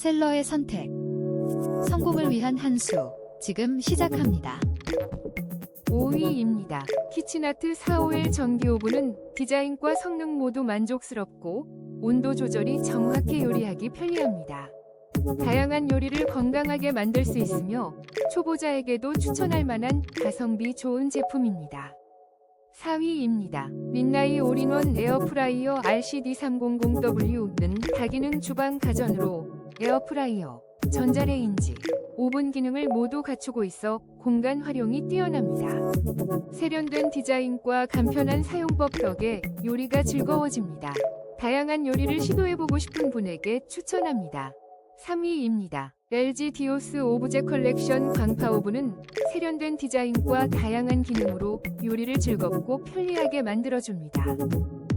셀러의 선택. 성공을 위한 한 수. 지금 시작합니다. 5위입니다. 키친아트 451 전기 오븐은 디자인과 성능 모두 만족스럽고 온도 조절이 정확히 요리하기 편리합니다. 다양한 요리를 건강하게 만들 수 있으며 초보자에게도 추천할 만한 가성비 좋은 제품입니다. 4위입니다. 민나이 올인원 에어프라이어 RCD300W는 다기능 주방 가전으로 에어프라이어, 전자레인지, 오븐 기능을 모두 갖추고 있어 공간 활용이 뛰어납니다. 세련된 디자인과 간편한 사용법 덕에 요리가 즐거워집니다. 다양한 요리를 시도해보고 싶은 분에게 추천합니다. 3위입니다. LG 디오스 오브제 컬렉션 광파 오븐은 세련된 디자인과 다양한 기능으로 요리를 즐겁고 편리하게 만들어줍니다.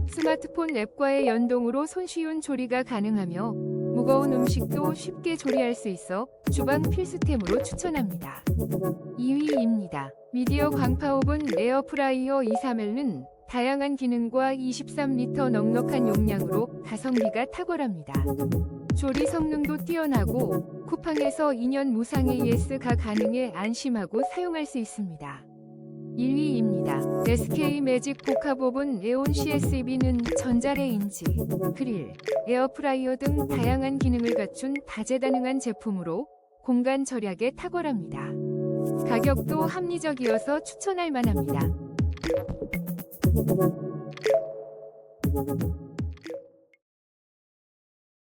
스마트폰 앱과의 연동으로 손쉬운 조리가 가능하며 무거운 음식도 쉽게 조리할 수 있어 주방 필수템으로 추천합니다. 2위입니다. 미디어 광파 오븐 에어프라이어 231은 다양한 기능과 23리터 넉넉한 용량으로 가성비가 탁월합니다. 조리 성능도 뛰어나고 쿠팡에서 2년 무상 AS가 가능해 안심하고 사용할 수 있습니다. 1위입니다. SK 매직 복합오븐 에온 CSB는 전자레인지, 그릴, 에어프라이어 등 다양한 기능을 갖춘 다재다능한 제품으로 공간 절약에 탁월합니다. 가격도 합리적이어서 추천할 만합니다.